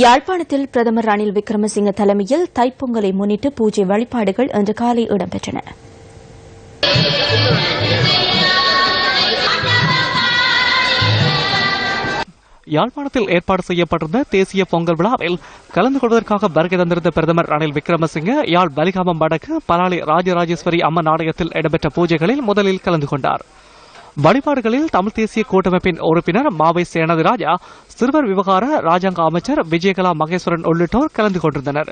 யாழ்ப்பாணத்தில் பிரதமர் ரணில் விக்ரமசிங்க தலைமையில் தைப்பொங்கலை முன்னிட்டு பூஜை வழிபாடுகள் இன்று காலை இடம்பெற்றன. யாழ்ப்பாணத்தில் ஏற்பாடு செய்யப்பட்டிருந்த தேசிய பொங்கல் விழாவில் கலந்து கொள்வதற்காக வருகை தந்திருந்த பிரதமர் ரணில் விக்ரமசிங்க யாழ் பலிகாமம் வடக்கு பலாலி ராஜராஜேஸ்வரி அம்மன் ஆலயத்தில் இடம்பெற்ற பூஜைகளில் முதலில் கலந்து கொண்டாா் வழிபாடுகளில் தமிழ் தேசிய கூட்டமைப்பின் உறுப்பினர் மாவை சேனதிராஜா சிறுவர் விவகார ராஜாங்க அமைச்சர் விஜயகலா மகேஸ்வரன் உள்ளிட்டோர் கலந்து கொண்டிருந்தனர்.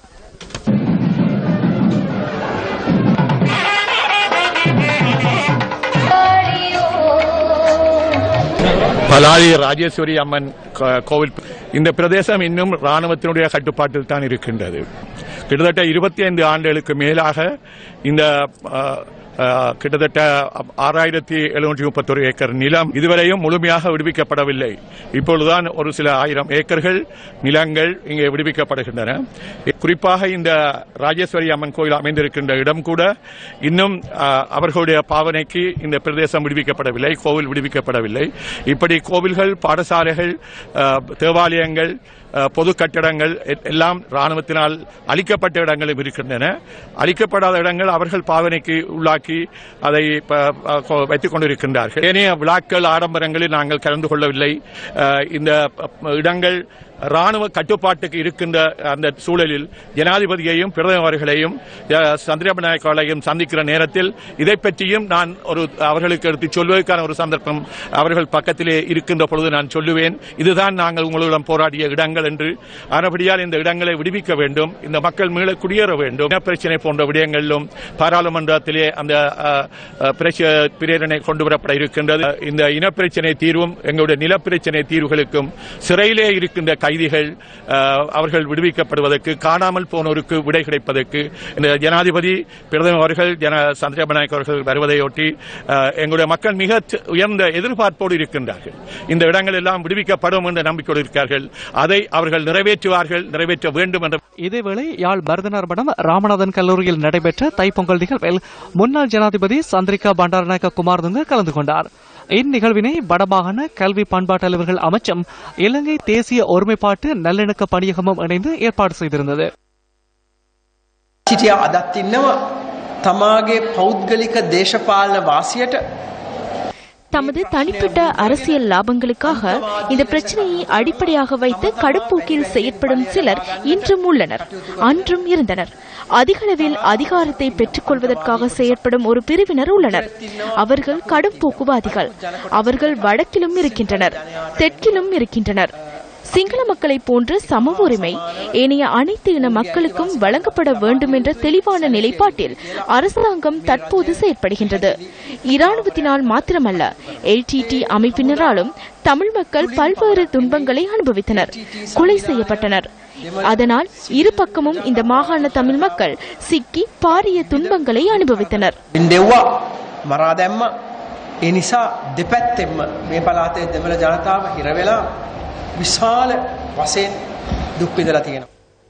பலாலி ராஜேஸ்வரி அம்மன் கோவில் இந்த பிரதேசம் இன்னும் ராணுவத்தினுடைய கட்டுப்பாட்டில் தான் இருக்கின்றது. கிட்டத்தட்ட இருபத்தி ஐந்து ஆண்டுகளுக்கு மேலாக இந்த கிட்டத்தட்ட ஆறாயிரத்தி எழுநூற்றி முப்பத்தொரு ஏக்கர் நிலம் இதுவரையும் முழுமையாக விடுவிக்கப்படவில்லை. இப்பொழுதுதான் ஒரு சில ஆயிரம் ஏக்கர்கள் நிலங்கள் இங்கே விடுவிக்கப்படுகின்றன. குறிப்பாக இந்த ராஜேஸ்வரி அம்மன் கோயில் அமைந்திருக்கின்ற இடம் கூட இன்னும் அவர்களுடைய பாவனைக்கு இந்த பிரதேசம் விடுவிக்கப்படவில்லை கோவில் விடுவிக்கப்படவில்லை. இப்படி கோவில்கள் பாடசாலைகள் தேவாலயங்கள் பொது கட்டடங்கள் எல்லாம் ராணுவத்தினால் அழிக்கப்பட்ட இடங்களும் இருக்கின்றன. அழிக்கப்படாத இடங்கள் அவர்கள் பாவனைக்கு உள்ளாக்கி உருவாக்கி அதை வைத்துக் கொண்டிருக்கின்றார்கள். ஏனைய விழாக்கள் ஆடம்பரங்களில் நாங்கள் கலந்து கொள்ளவில்லை. இந்த இடங்கள் ராணுவ கட்டுப்பாட்டுக்கு இருக்கின்ற அந்த சூழலில் ஜனாதிபதியையும் பிரதமர்களையும் சந்திரபாபு நாயக் அவர்களையும் சந்திக்கிற நேரத்தில் இதை பற்றியும் நான் ஒரு அவர்களுக்கு எடுத்து சொல்வதற்கான ஒரு சந்தர்ப்பம் அவர்கள் பக்கத்திலே இருக்கின்ற பொழுது நான் சொல்லுவேன். இதுதான் நாங்கள் உங்களுடன் போராடிய இடங்கள் என்று. ஆனபடியால் இந்த இடங்களை விடுவிக்க வேண்டும். இந்த மக்கள் மீள குடியேற வேண்டும். இனப்பிரச்சனை போன்ற விடயங்களிலும் பாராளுமன்றத்திலே அந்த பிரேரணை கொண்டு வரப்பட இருக்கின்றது. இந்த இனப்பிரச்சனை தீர்வும் எங்களுடைய நிலப்பிரச்சனை தீர்வுகளுக்கும் சிறையிலே இருக்கின்ற கைதிகள் அவர்கள் விடுவிக்கப்படுவதற்கு காணாமல் போனோருக்கு விடை கிடைப்பதற்கு இந்த ஜனாதிபதி பிரதமர் அவர்கள் ஜன சந்திரபாபு நாயக் அவர்கள் வருவதையொட்டி எங்களுடைய மக்கள் மிக உயர்ந்த எதிர்பார்ப்போடு இருக்கின்றார்கள். இந்த இடங்கள் எல்லாம் விடுவிக்கப்படும் என்ற நம்பிக்கையோடு இருக்கிறார்கள் அதை அவர்கள் நிறைவேற்றுவார்கள் நிறைவேற்ற வேண்டும் என்ற இதேவேளை யாழ் பரதநார்மடம் ராமநாதன் கல்லூரியில் நடைபெற்ற தைப்பொங்கல் நிகழ்வில் முன்னாள் ஜனாதிபதி சந்திரிகா பண்டாரநாயக்க குமாரதுங்க கலந்து கொண்டார். இந்நிகழ்வினை வடமாகாண கல்வி பண்பாட்டு அலுவலர்கள் அமைச்சும் இலங்கை தேசிய ஒருமைப்பாட்டு நல்லிணக்க பணியகமும் இணைந்து ஏற்பாடு செய்திருந்தது සිටිය අදත් ඉන්නවා තමාගේ පෞද්ගලික දේශපාලන වාසියට தமது தனிப்பட்ட அரசியல் லாபங்களுக்காக இந்த பிரச்சனையை அடிப்படையாக வைத்து கடுப்பூக்கில் செயற்படும் சிலர் இன்றும் உள்ளனர் அன்றும் இருந்தனர். அதிகளவில் அதிகாரத்தை பெற்றுக் கொள்வதற்காக செயற்படும் ஒரு பிரிவினர் உள்ளனர். அவர்கள் கடும் போக்குவாதிகள். அவர்கள் வடக்கிலும் இருக்கின்றனர் தெற்கிலும் இருக்கின்றனர். சிங்கள மக்களை போன்ற சம உரிமை. ஏனைய அனைத்து இன மக்களுக்கும் வழங்கப்பட வேண்டும் என்ற தெளிவான நிலைப்பாட்டில் அரசாங்கம் தற்போது செயற்படுகின்றது. இராணுவத்தினால் மாத்திரமல்ல எல்டிடி அமைப்பினராலும் தமிழ் மக்கள் பல்வேறு துன்பங்களை அனுபவித்தனர் கொலை செய்யப்பட்டனர். அதனால் இரு பக்கமும் இந்த மாகாண தமிழ் மக்கள் சிக்கி பாரிய துன்பங்களை அனுபவித்தனர். மராதெம்ம எனிசா திபெத்தெம்ம மேபலாத்தே தமிழ ஜனதாவ இரவெலாம் විශාල වශයෙන් දුක් විඳලා තියෙනවා.